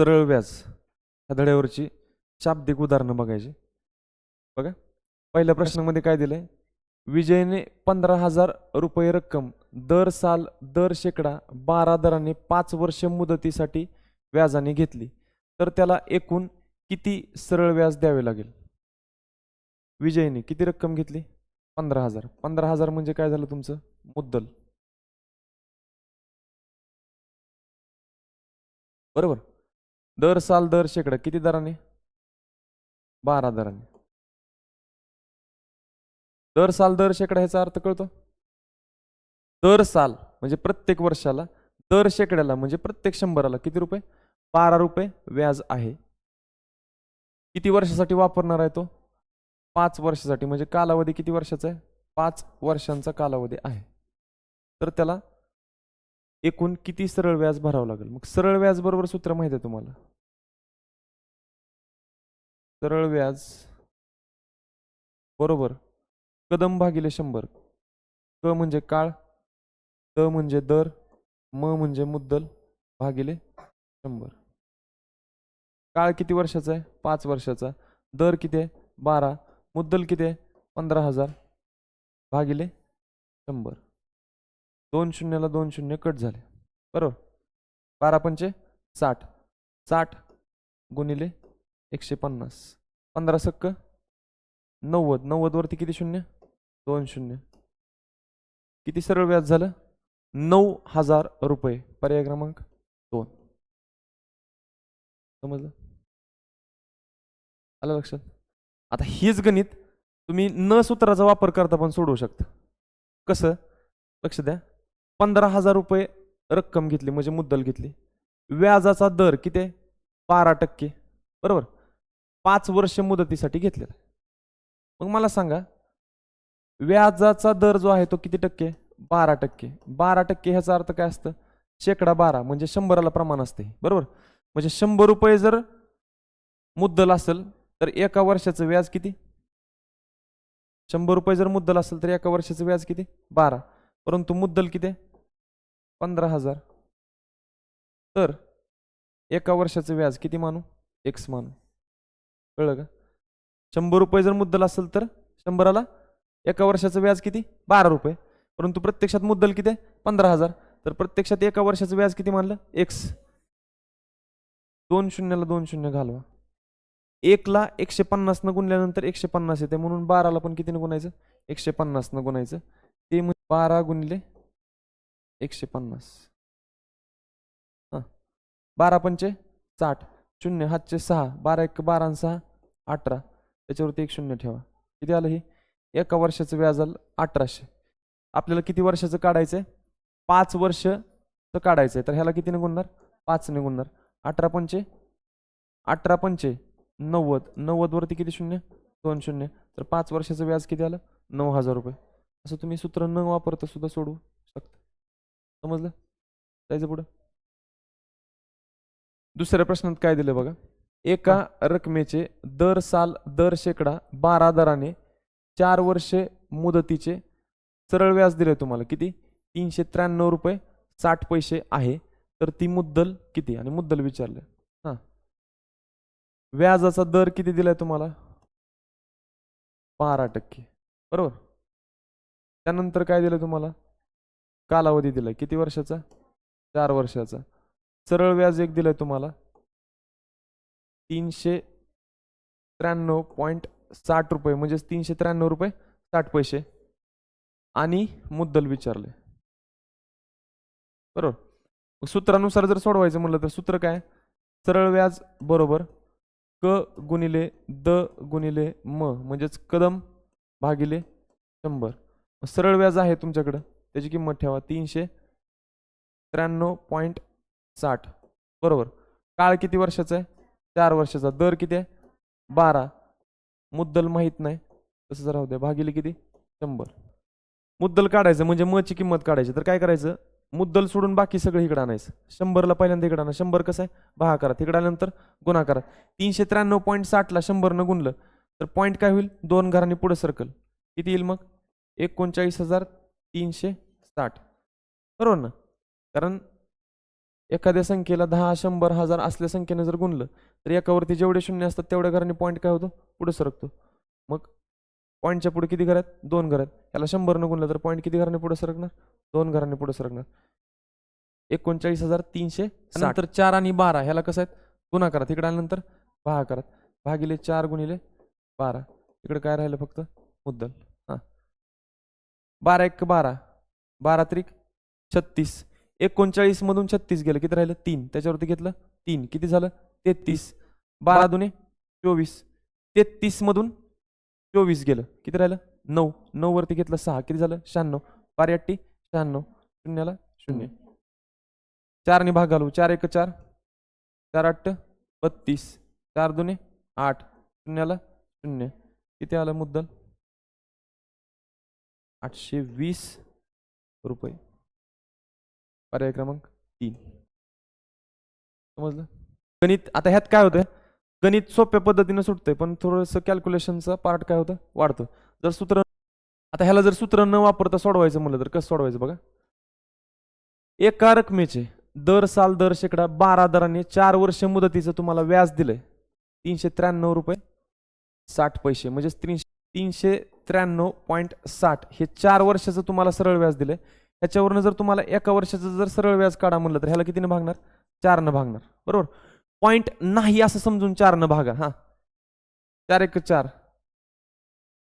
सरळ व्याज ह्या धड्यावरची शाब्दिक उदाहरणं बघायची. बघा पहिल्या प्रश्नामध्ये काय दिलंय? विजयने पंधरा हजार रुपये रक्कम दर साल दर शेकडा बारा दराने पाच वर्ष मुदतीसाठी व्याजाने घेतली. तर त्याला एकूण किती सरळ व्याज द्यावे लागेल? विजयने किती रक्कम घेतली? पंधरा हजार. पंधरा हजार म्हणजे काय झालं तुमचं? मुद्दल. बरोबर? दर साल दर शेकडा किती दराने? बारा दराने. दर साल दर शेकडा ह्याचा अर्थ कळतो? दर साल म्हणजे प्रत्येक वर्षाला दर शेकड्याला म्हणजे प्रत्येक शंभराला किती रुपये? बारा रुपये व्याज आहे. किती वर्षासाठी वापरणार आहे तो? पाच वर्षासाठी म्हणजे कालावधी किती वर्षाचा आहे? पाच वर्षांचा कालावधी आहे. तर त्याला एकूण किती सरळ व्याज भरावं लागेल? मग सरळ व्याज बरोबर सूत्र माहिती आहे तुम्हाला. सरळ व्याज. बरोबर. कदम भागिले शंभर. क म्हणजे काळ त म्हणजे दर म म्हणजे मुद्दल भागिले शंभर. काळ किती वर्षाचा आहे? पाच वर्षाचा. दर किती आहे? बारा. मुद्दल किती आहे? पंधरा हजार भागिले शंभर. दोन शून्याला दोन शून्य कट झाले. बरोबर. बारा पंचे साठ. साठ गुणिले एकशे पन्नास. पंधरा सक्क. नव्वद. नव्वदवरती किती शून्य? दोन शून्य. किती सरळ व्याज झालं? नऊ हजार रुपये. पर्याय क्रमांक दोन. समजलं? आलं लक्षात? आता हेच गणित तुम्ही न सूत्राचा वापर करता पण सोडवू शकता. कसं? लक्ष द्या. पंधरा हजार रुपये रक्कम घेतली म्हणजे मुद्दल घेतली. व्याजाचा दर किती आहे? बारा टक्के. बरोबर? पाच वर्ष मुदतीसाठी घेतलेला मग मला सांगा व्याजाचा दर जो आहे तो किती टक्के? बारा टक्के. बारा टक्के ह्याचा अर्थ काय असतं? शेकडा बारा म्हणजे शंभराला प्रमाण असते बरोबर? म्हणजे शंभर रुपये जर मुद्दल असेल तर एका वर्षाचं व्याज किती? शंभर रुपये जर मुद्दल असेल तर एका वर्षाचं व्याज किती? बारा. परंतु मुद्दल किती आहे? पंधरा हजार. तर एका वर्षाचं व्याज किती मानू? एक्स मानू. कळलं का? शंभर रुपये जर मुद्दल असेल तर शंभराला? एका वर्षाचं व्याज किती? बारा रुपये. परंतु प्रत्यक्षात मुद्दल किती? आहे पंधरा हजार. तर प्रत्यक्षात एका वर्षाचं व्याज किती मानलं? एक्स दोन शून्याला दोन शून्य घालवा. एकला एकशे पन्नासनं गुणल्यानंतर एकशे पन्नास येते. म्हणून बाराला पण कितीनं गुणायचं? एकशे पन्नासनं गुणायचं. ते म्हणजे बारा गुणले एकशे पन्नास. हां. बारा पंचे साठ. शून्य हातचे सहा. बारा एक बारा आणि सहा. अठरा. त्याच्यावरती एक शून्य ठेवा. किती आलं हे? एका वर्षाचं व्याज आलं अठराशे. आपल्याला किती वर्षाचं काढायचं आहे पाच वर्षचं काढायचं आहे तर ह्याला किती गुणणार? पाच गुणणार. अठरा पंचे? अठरा पंचे? नव्वद. नव्वदवरती किती शून्य? दोन शून्य. तर पाच वर्षाचं व्याज किती आलं? नऊ हजार रुपये. असं तुम्ही सूत्र न वापरता सुद्धा सोडवू शकता. समजलं? जायचं पुढं. दुसऱ्या प्रश्नात काय दिलं बघा? एका रकमेचे दर साल दर शेकडा बारा दराने चार वर्षे मुदतीचे सरळ व्याज दिले तुम्हाला. किती? तीनशे त्र्याण्णव रुपये साठ पैसे आहे. तर ती मुद्दल किती? आणि मुद्दल विचारले हां. व्याजाचा दर किती दिलाय तुम्हाला? बारा टक्के. बरोबर? त्यानंतर काय दिलं तुम्हाला? कालावधी दिलाय. किती वर्षाचा? चार वर्षाचा. सरळ व्याज एक दिलाय तुम्हाला तीनशे त्र्याण्णव पॉईंट साठ रुपये म्हणजेच तीनशे त्र्याण्णव रुपये साठ पैसे. आणि मुद्दल विचारले. बरोबर? सूत्रानुसार जर सोडवायचं म्हणलं तर सूत्र काय? सरळ व्याज बरोबर क गुणिले द गुणिले म म्हणजेच कदम भागिले शंभर. सरळ व्याज आहे तुमच्याकडं त्याची किंमत ठेवा तीनशे त्र्याण्णव पॉईंट साठ. बरोबर? काळ किती वर्षाचा आहे? चार वर्षाचा. दर किती आहे? बारा. मुद्दल माहीत नाही. तसंच राहू द्या. भागिले किती? शंभर. मुद्दल काढायचं म्हणजे मची किंमत काढायची. तर काय करायचं? मुद्दल सोडून बाकी सगळं इकडं आणायचं. शंभरला पहिल्यांदा इकडं आणा. शंभर कसं आहे? भागाकारात इकडं आल्यानंतर करा. तीनशे त्र्याण्णव पॉईंट साठला शंभरनं गुणलं. तर पॉईंट काय होईल? दोन घरांनी पुढे सर्कल किती येईल मग? एकोणचाळीस हजार तीनशे साठ. बरोबर ना? कारण एखाद्या संख्येला दहा शंभर हजार असल्या संख्येने जर गुणलं तर एकावरती जेवढे शून्य असतात तेवढ्या घराने पॉईंट काय होतो? पुढे सरकतो. मग पॉईंटच्या पुढे किती घरात दोन घरात याला शंभरनं गुणलं तर पॉईंट किती घराने पुढे सरकणार? दोन घराने पुढे सरकणार. एकोणचाळीस हजार तीनशे नंतर चार आणि बारा. ह्याला कसं आहेत? गुणाकारात तिकडे आल्यानंतर भागाकारात भागिले चार गुणिले बारा. इकडे काय राहिलं फक्त? मुद्दल. हां. बारा एक बारा. बारा त्रिक छत्तीस. एकोणचाळीसमधून छत्तीस गेलं. किती राहिलं? तीन. त्याच्यावरती घेतलं? तीन. किती झालं? तेहतीस. बारा दुने चोवीस. तेहतीस मधून चोवीस गेलं. किती राहिलं? नऊ. नऊ वरती घेतलं सहा. किती झालं? शहाण्णव. बारा अट्टी शहाण्णव. शून्याला शून्य. चारने भाग घालू. चार एक चार. चार आठ बत्तीस. चार दुने आठ. शून्याला शून्य. किती आलं मुद्दल? आठशे वीस रुपये. पर्याय क्रमांक तीन. समजलं? गणित आता ह्यात काय होतं? गणित सोप्या पद्धतीनं सुटतंय पण थोडंसं कॅल्क्युलेशनचा पार्ट काय होतं? वाढतं. जर सूत्र आता ह्याला जर सूत्र न वापरता सोडवायचं म्हणलं तर कसं सोडवायचं बघा? एका रकमेचे दर साल दर शेकडा बारा दराने चार वर्ष मुदतीचं तुम्हाला व्याज दिलंय. तीनशे त्र्याण्णव रुपये साठ पैसे म्हणजे तीनशे तीनशे त्र्याण्णव पॉईंट साठ. हे चार वर्षाचं तुम्हाला सरळ व्याज दिलंय. ह्याच्यावरनं जर तुम्हाला एका वर्षाचं जर सरळ व्याज काढा म्हणलं तर ह्याला कितीनं भागणार? चारनं भागणार. बरोबर? पॉईंट नाही असं समजून चारनं भागा हा. चार एक चार.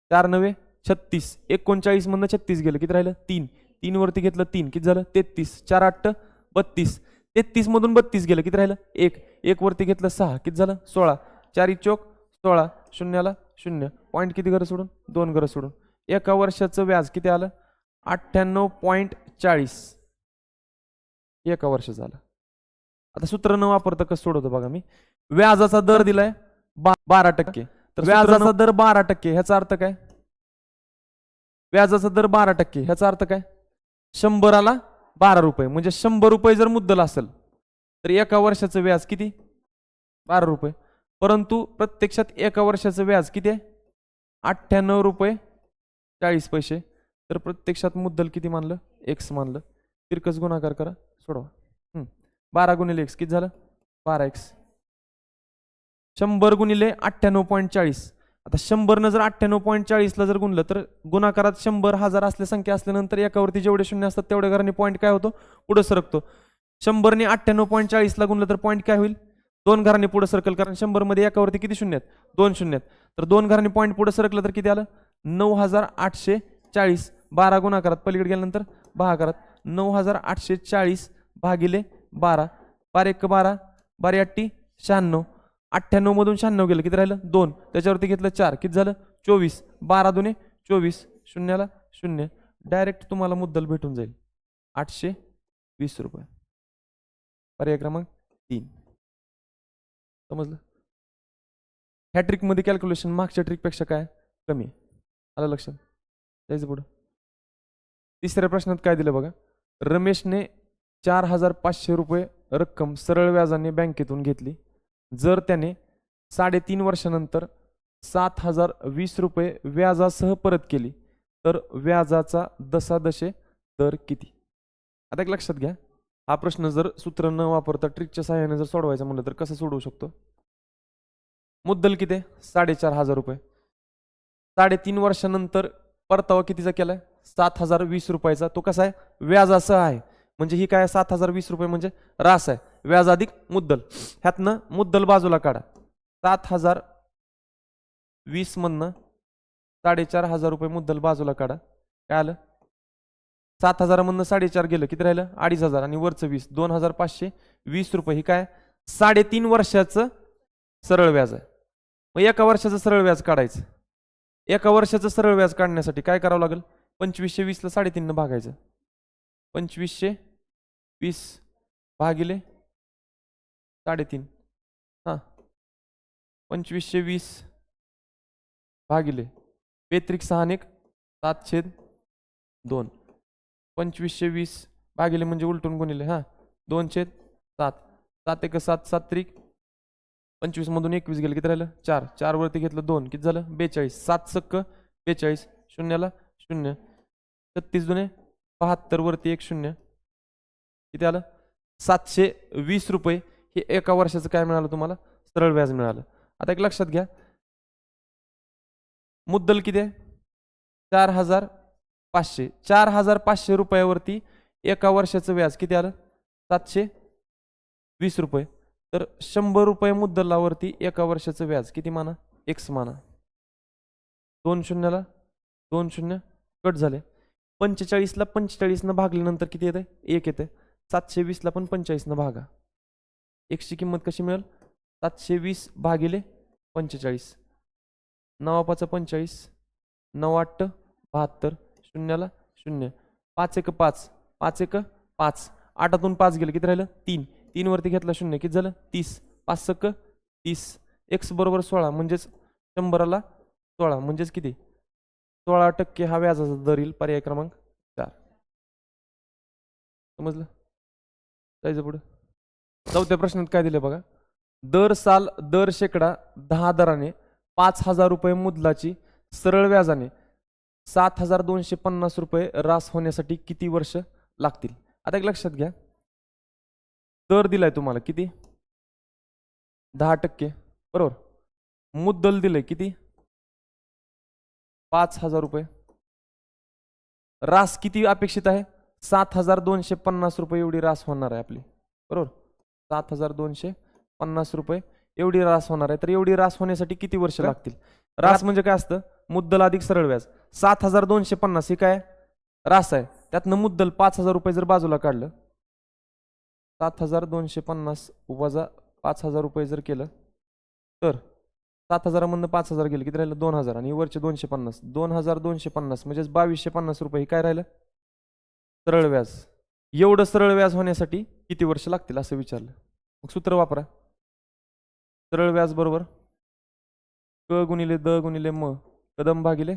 चार नव्हे छत्तीस. एकोणचाळीस मधनं छत्तीस गेलं. किती राहिलं? तीन. तीन वरती घेतलं तीन. किती झालं? तेहतीस. चार आठ बत्तीस. तेहतीस मधून बत्तीस गेलं. किती राहिलं? एक. एक वरती घेतलं सहा. किती झालं? सोळा. चारी चोक सोळा. शून्याला शून्य. पॉईंट किती घरं सोडून? दोन घरं सोडून. एका वर्षाचं व्याज किती आलं? अठ्ठ्याण्णव पॉईंट चाळीस. एका वर्षाचं आलं आता सूत्र न वापरता कसं सोडवतो बघा मी? व्याजाचा दर दिलाय बारा टक्के. तर व्याजाचा दर बारा टक्के ह्याचा अर्थ काय? व्याजाचा दर बारा टक्के ह्याचा अर्थ काय? शंभराला बारा रुपये. म्हणजे शंभर रुपये जर मुद्दल असेल तर एका वर्षाचं व्याज किती? बारा रुपये. परंतु प्रत्यक्षात एका वर्षाचं व्याज किती आहे? अठ्ठ्याण्णव रुपये चाळीस पैसे. तर प्रत्यक्षात मुद्दल किती मानलं? एक्स मानलं. तिरकस गुणाकार करा सोडवा. बारा गुणिले एक्स किती झालं? बारा एक्स शंभर गुणिले अठ्ठ्याण्णव पॉईंट चाळीस. आता शंभरनं जर अठ्ठ्याण्णव पॉईंट चाळीसला जर गुणलं तर गुणाकारात शंभर हजार असल्या संख्या असल्यानंतर एकावरती जेवढे शून्य असतात तेवढ्या घराने पॉईंट काय होतो? पुढं सरकतो. शंभरने अठ्ठ्याण्णव पॉईंट चाळीसला गुणलं तर पॉईंट काय होईल? दोन घरांनी पुढे सरकल कारण शंभरमध्ये एकावरती किती शून्य आहेत? दोन शून्य आहेत. तर दोन घरांनी पॉईंट पुढे सरकलं तर किती आलं? नऊ हजार आठशे चाळीस. बारा गुणाकारात पलीकडे गेल्यानंतर भागाकारात नऊ हजार आठशे चाळीस भागिले बारा. बारा एक बारा. बारा अट्टी शहाण्णव. अठ्ठ्याण्णवमधून शहाण्णव गेलं. किती राहिलं? दोन. त्याच्यावरती घेतलं चार. किती झालं? चोवीस. बारा दुने चोवीस. शून्याला शून्य. डायरेक्ट तुम्हाला मुद्दल भेटून जाईल. आठशे वीस रुपये. पर्याय क्रमांक तीन. समजलं? ह्या ट्रिकमध्ये कॅल्क्युलेशन मागच्या ट्रिकपेक्षा काय? कमी. आहे आलं लक्षात? जायचं पुढं. तिसऱ्या प्रश्नात काय दिलं बघा? रमेशने चार हजार पाचशे रुपये रक्कम सरळ व्याजाने बँकेतून घेतली. जर त्याने साडेतीन वर्षानंतर सात हजार वीस रुपये व्याजासह परत केली तर व्याजाचा दशादशे दर किती? आता एक लक्षात घ्या. हा प्रश्न जर सूत्र न वापरता ट्रिकच्या सहाय्याने जर सोडवायचा म्हणलं तर कसं सोडवू शकतो? मुद्दल किती? साडेचार हजार रुपये. साडेतीन वर्षानंतर परतावा कितीचा केलाय? सात हजार वीस रुपयाचा. तो कसा आहे? व्याजासह आहे. म्हणजे ही काय सात हजार वीस रुपये म्हणजे रास आहे. व्याज अधिक मुद्दल. ह्यातनं मुद्दल बाजूला काढा. सात हजार वीसमधनं साडेचार हजार रुपये मुद्दल बाजूला काढा. काय आलं? सात हजारामधनं साडेचार गेलं. किती राहिलं? अडीच हजार. आणि वरचं वीस. दोन हजार पाचशे वीस रुपये. ही काय? साडेतीन वर्षाचं सरळ व्याज आहे. मग एका वर्षाचं सरळ व्याज काढायचं. एका वर्षाचं सरळ व्याज काढण्यासाठी काय करावं लागेल? पंचवीसशे वीसला साडेतीननं भागायचं. पंचवीसशे वीस भागिले साडेतीन. हां. पंचवीसशे वीस भागिले बेत्रिक सहानेक सात छेद दोन. पंचवीसशे वीस भागिले म्हणजे उलटून गुणिले हां. दोन छेद सात. सात एक सात सात त्रिक. पंचवीसमधून एकवीस गेलं किती राहिलं? चार. चारवरती घेतलं दोन. किती झालं? बेचाळीस. सात सक्क बेचाळीस. शून्याला शून्य. छत्तीस दुने बहात्तर वरती एक शून्य. किती आलं? सातशे वीस रुपये. हे एका वर्षाचं काय मिळालं तुम्हाला? सरळ व्याज मिळालं. आता एक लक्षात घ्या. मुद्दल किती आहे? चार हजार पाचशे. चार हजार पाचशे रुपयावरती एका वर्षाचं व्याज किती आलं? सातशे वीस रुपये. तर शंभर रुपये मुद्दलावरती एका वर्षाचं व्याज किती माना? एक्स माना. दोन शून्याला? दोन शून्य. कट झाले. पंचेचाळीसला पंचेचाळीसनं भागल्यानंतर किती येते एक येते सातशे वीसला पण पंचेचाळीसनं भागा. एक्सची किंमत कशी मिळेल? सातशे वीस भागिले पंचेचाळीस. नवा पाच पंचेचाळीस. नऊ आठ बहात्तर. शून्याला शून्य. पाच एक पाच. पाच एक पाच. आठातून पाच गेलं किती राहिलं? तीन. तीनवरती घेतला शून्य. किती झालं? तीस. पाच सक तीस. एक्स बरोबर सोळा म्हणजेच शंभराला सोळा. म्हणजेच किती? सोळा टक्के हा व्याजाचा दर येईल पर्याय क्रमांक चार. समजलं? जायचं पुढं. चौथ्या प्रश्नात काय दिलं बघा. दर साल दर शेकडा दहा दराने पाच हजार रुपये मुदलाची सरळ व्याजाने सात हजार दोनशे पन्नास रुपये रास होण्यासाठी किती वर्ष लागतील? आता एक लक्षात घ्या. दर दिलाय तुम्हाला किती? दहा टक्के. बरोबर. मुद्दल दिलंय किती? पाच हजार रुपये. रास किती अपेक्षित आहे? सात हजार दोनशे पन्नास रुपये एवढी रास होणार आहे आपली. बरोबर? सात हजार दोनशे पन्नास रुपये एवढी रास होणार आहे. तर एवढी रास होण्यासाठी किती वर्ष? लागतील? रास म्हणजे काय असतं? मुद्दल अधिक सरळ व्याज. सात हजार दोनशे पन्नास हे काय? रास आहे. त्यातनं मुद्दल पाच हजार रुपये जर बाजूला काढलं सात हजार दोनशे पन्नास वजा पाच हजार रुपये जर केलं तर सात हजारामधनं पाच हजार गेले. किती राहिलं? दोन हजार. आणि वरचे दोनशे पन्नास. दोन हजार दोनशे पन्नास. म्हणजेच बावीसशे पन्नास रुपये हे काय राहिलं? सरळ व्याज. एवढं सरळ व्याज होण्यासाठी किती वर्ष लागतील असं विचारलं. मग सूत्र वापरा. सरळ व्याज बरोबर? क गुणिले द गुणिले म. कदम भागिले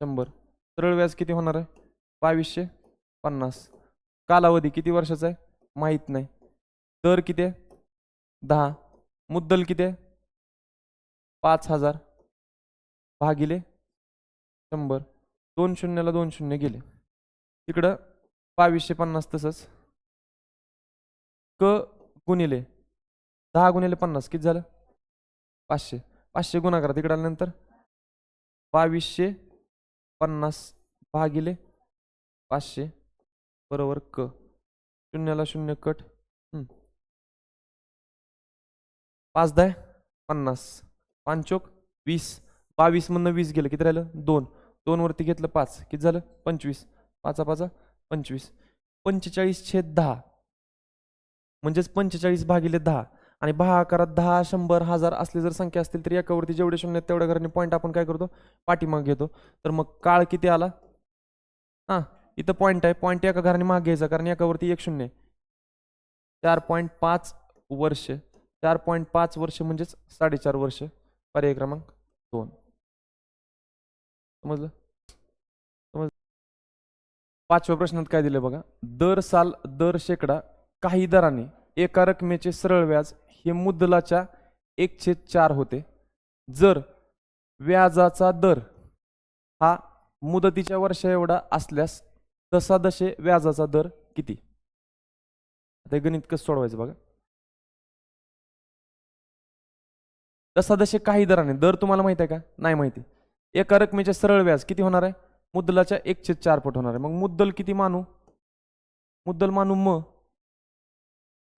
शंभर. सरळ व्याज किती होणार आहे? बावीसशे पन्नास. कालावधी किती वर्षाचा आहे? माहीत नाही. दर किती आहे? दहा. मुद्दल किती आहे? पाच हजार भागिले शंभर. दोन शून्याला दोन शून्य गेले. तिकडं बावीसशे पन्नास तसंच. क गुणिले दहा गुणिले पन्नास किती झालं? पाचशे. पाचशे गुणाकार तिकडे आल्यानंतर बावीसशे पन्नास भागिले पाचशे बरोबर क. शून्याला शून्य कट. पाच दहा पन्नास. पांचोक वीस. बावीसमधनं वीस गेलं. किती राहिलं? दोन. दोनवरती घेतलं पाच. किती झालं? पंचवीस. पाचा पाचा पंचवीस. पंचेचाळीस छेद दहा. म्हणजेच पंचेचाळीस भागिले दहा. आणि दहा आकारात दहा शंभर हजार असले जर संख्या असतील तर एकावरती जेवढे शून्य आहेत तेवढ्या घराने पॉईंट आपण काय करतो? पाठीमाग घेतो. तर मग काळ किती आला? हां इथं पॉईंट आहे. पॉईंट एका घराने माग घ्यायचा. कारण एकावरती एक शून्य आहे. चार पॉईंट पाच वर्ष. चार पॉईंट पाच वर्ष म्हणजेच साडेचार वर्ष. पर्याय क्रमांक दोन. समजलं? समज पाचव्या प्रश्नात काय दिलं बघा? दर साल दर शेकडा काही दराने एका रकमेचे सरळ व्याज हे मुद्दलाच्या एक छेद चार होते. जर व्याजाचा दर हा मुदतीच्या वर्षा एवढा असल्यास दसा दशे व्याजाचा दर किती? आता गणित कसं सोडवायचं बघा? दसा काही दराने दर तुम्हाला माहिती आहे का? नाही माहिती. एका रकमेचे सरळ व्याज किती होणार आहे? मुद्दलाच्या एक छेद चार पट होणार आहे. मग मुद्दल किती मानू? मुद्दल मानू म.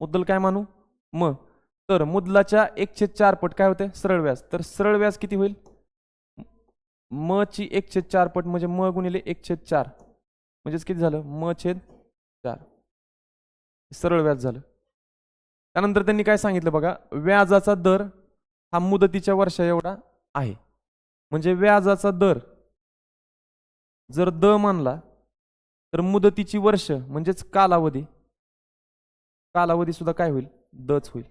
मुद्दल काय मानू? म. तर मुद्दलाच्या एक छेद चार पट काय होते? सरळ व्याज. तर सरळ व्याज किती होईल? म ची एक छेद चार पट म्हणजे म गुणिले एक छेद चार. म्हणजेच किती झालं? म छेद चार. सरळ व्याज झालं. त्यानंतर त्यांनी काय सांगितलं बघा? व्याजाचा दर हा मुदतीच्या वर्षा एवढा आहे. म्हणजे व्याजाचा दर जर द मानला तर मुदतीची वर्ष म्हणजेच कालावधी कालावधी सुद्धा काय होईल? दच होईल.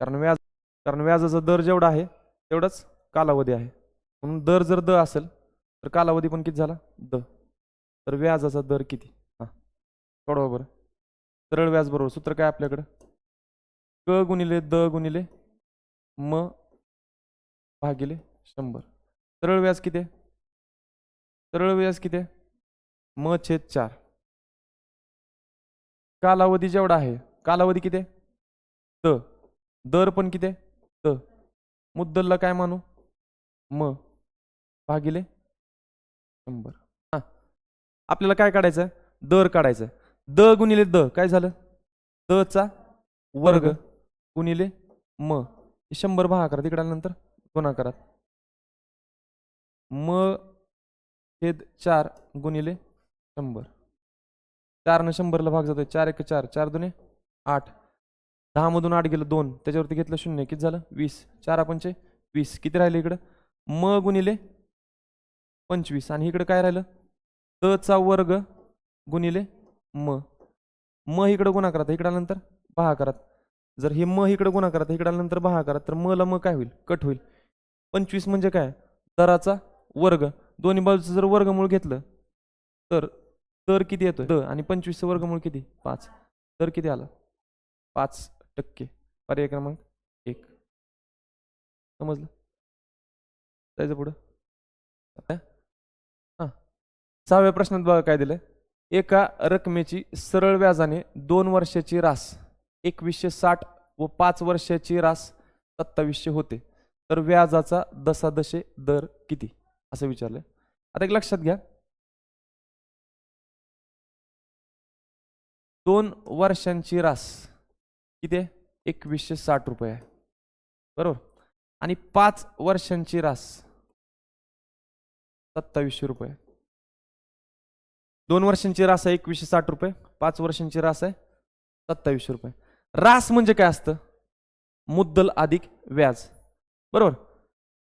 कारण व्याज कारण व्याजाचा दर जेवढा आहे तेवढाच कालावधी आहे. म्हणून दर जर द असेल तर कालावधी पण किती झाला? द. तर व्याजाचा दर किती? हां. सोडवा बरं. सरळ व्याज बरोबर. सूत्र काय आपल्याकडं? क गुणिले द गुणिले म भागिले शंभर. सरळ व्याज किती आहे? सरळ व्याज किती आहे? म छेद चार. कालावधी जेवढा आहे कालावधी किती आहे? द दर पण किती आहे? द मुद्दलला काय मानू? म. भागिले शंभर. हा. आपल्याला काय काढायचं आहे दर काढायचं आहे द गुणिले द. काय झालं? द चा वर्ग गुणिले म. शंभर भागाकारात इकडे आल्यानंतर गुणाकारात म छेद चार गुणिले शंभर. चारनं शंभरला भाग जातोय. चार एक चार. चार दोन्ही आठ. दहा मधून आठ गेलं दोन. त्याच्यावरती घेतलं शून्य. किती झालं? वीस. चार पंचे वीस. किती राहिले इकडं? म गुणिले पंचवीस. आणि इकडं काय राहिलं? त चा वर्ग गुणिले म. म इकडं गुणाकारात इकडानंतर बहा करात जर हे म इकडं गुणाकारात इकडानंतर बहा करात तर म ला म काय होईल? कट होईल. पंचवीस म्हणजे काय? दराचा वर्ग. दोन्ही बाजूचं जर वर्गमूळ घेतलं तर दर किती येतो द आणि पंचवीसचं वर्गमूळ किती? पाच. दर किती आला? पाच टक्के. पर्याय क्रमांक एक. समजलं? जायचं पुढं. हां. सहाव्या प्रश्नात बघा काय दिलं एका रकमेची सरळ व्याजाने दोन वर्षाची रास एकवीसशे साठ व पाच वर्षाची रास सत्तावीसशे होते. तर व्याजाचा दशादशे दर किती? असं विचारलंय. आता एक लक्षात घ्या. दोन वर्षांची रास किती आहे? एकवीसशे साठ रुपये आहे. बरोबर? आणि पाच वर्षांची रास सत्तावीसशे रुपये दोन वर्षांची रास आहे एकवीसशे साठ रुपये पाच वर्षांची रास आहे सत्तावीसशे रुपये. रास म्हणजे काय असतं? मुद्दल अधिक व्याज. बरोबर?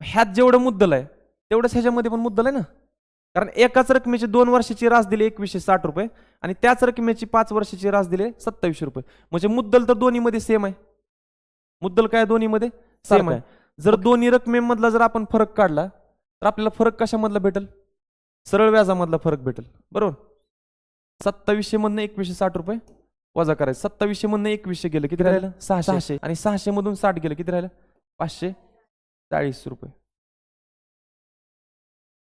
ह्यात जेवढं मुद्दल आहे तेवढंच ह्याच्यामध्ये पण मुद्दल आहे ना? कारण एकाच रकमेची दोन वर्षाची रास दिली एकवीसशे साठ रुपये आणि त्याच रकमेची पाच वर्षाची रास दिली सत्तावीसशे रुपये. म्हणजे मुद्दल तर दोन्हीमध्ये सेम आहे. मुद्दल काय दोन्हीमध्ये? सेम आहे. जर दोन्ही रकमेमधला जर आपण फरक काढला तर आपल्याला फरक कशामधला भेटेल? सरळ व्याजामधला फरक भेटेल. बरोबर? सत्तावीसशे मधनं एकवीसशे साठ रुपये वजा करायचं. सत्तावीसशे मधनं एकवीसशे गेलं किती राहिलं? सहाशे. सहाशे. आणि सहाशे मधून साठ गेलं किती राहिलं? पाचशे. चाळीस रुपये.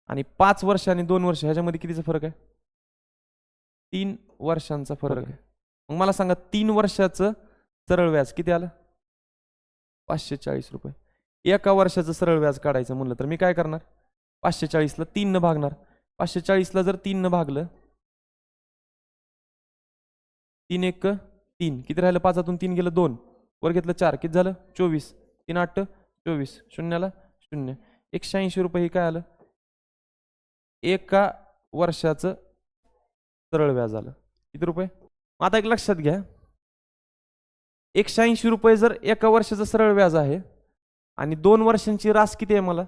आणि पाच वर्ष आणि दोन वर्ष ह्याच्यामध्ये कितीचा फरक आहे? तीन वर्षांचा फरक आहे. मग मला सांगा तीन वर्षाचं सरळ व्याज किती आलं? पाचशे चाळीस रुपये. एका वर्षाचं सरळ व्याज काढायचं म्हणलं तर मी काय करणार? पाचशे चाळीसला तीननं भागणार. पाचशे चाळीसला जर तीननं भागलं तीन एक तीन. किती राहिलं? पाचातून तीन गेलं दोन. वर घेतलं चार. किती झालं? चोवीस. तीन आठ चोवीस. शून्याला? शून्य. एकशे ऐंशी रुपये हे काय आलं? एका वर्षाचं सरळ व्याज आलं. किती रुपये? मग आता एक लक्षात घ्या. एकशे ऐंशी रुपये जर एका वर्षाचं सरळ व्याज आहे आणि दोन वर्षांची रास किती आहे मला?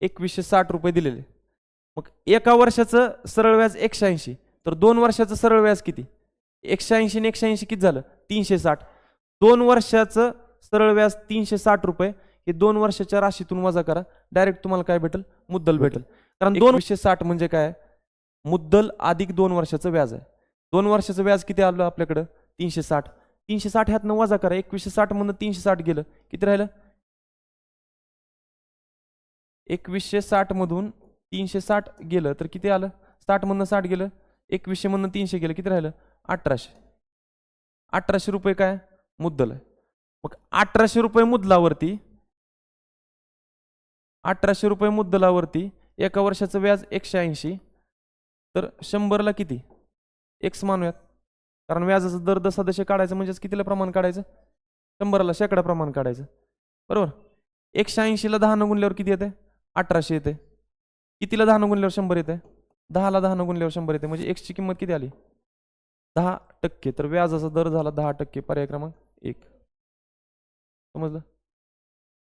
एकवीसशे साठ रुपये दिलेले. मग एका वर्षाचं सरळ व्याज एकशे ऐंशी तर दोन वर्षाचं सरळ व्याज किती? एकशे ऐंशी आणि एकशे ऐंशी किती झालं? तीनशे साठ. दोन वर्षाचं सरळ व्याज तीनशे साठ रुपये. हे दोन वर्षाच्या राशीतून वजा करा. डायरेक्ट तुम्हाला काय भेटेल? मुद्दल भेटेल. कारण दोनशे साठ म्हणजे काय? मुद्दल अधिक दोन वर्षाचं व्याज आहे. दोन वर्षाचं व्याज किती आलं आपल्याकडं? तीनशे साठ. तीनशे साठ ह्यातनं वजा करा. एकवीसशे साठ मधनं तीनशे साठ गेलं. किती राहिलं? एकवीसशे साठ मधून तीनशे साठ गेलं तर किती आलं? साठ मधनं साठ गेलं. एकवीसशे मधनं तीनशे गेलं. किती राहिलं? अठराशे. अठराशे रुपये काय? मुद्दल आहे. मग अठराशे रुपये मुद्दलावरती अठराशे रुपये मुद्दलावरती एका वर्षाचं व्याज एकशे ऐंशी. तर शंभरला किती? एक्स मानूयात. कारण व्याजाचा दर दसा दशे काढायचं म्हणजेच कितीला प्रमाण काढायचं? शंभराला शेकडा प्रमाण काढायचं. बरोबर? एकशे ऐंशीला दहा न गुणल्यावर किती येते? अठराशे येते. कितीला दहा न गुणल्यावर शंभर येते? दहाला दहा न गुणल्यावर शंभर येते. म्हणजे एक्सची किंमत किती आली? दहा टक्के. तर व्याजाचा दर झाला दहा टक्के. पर्याय क्रमांक एक. समजलं?